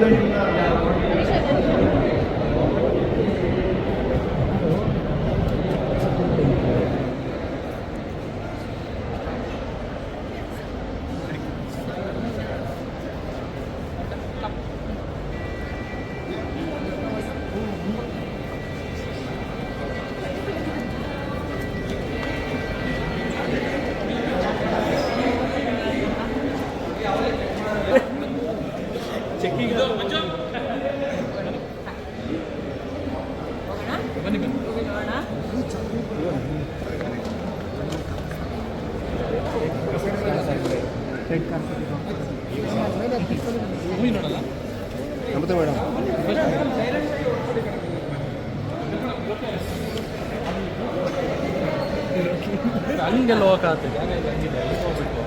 đây là ನಮಸ್ತೆ ಮೇಡಮ್ ಹಂಗೆಲ್ಲ ಹೋಗಕ್ಕಾಗ್ತದೆ ಹಂಗಿದೆ ಹಂಗಿದೆ ಹೋಗ್ಬಿಟ್ಟು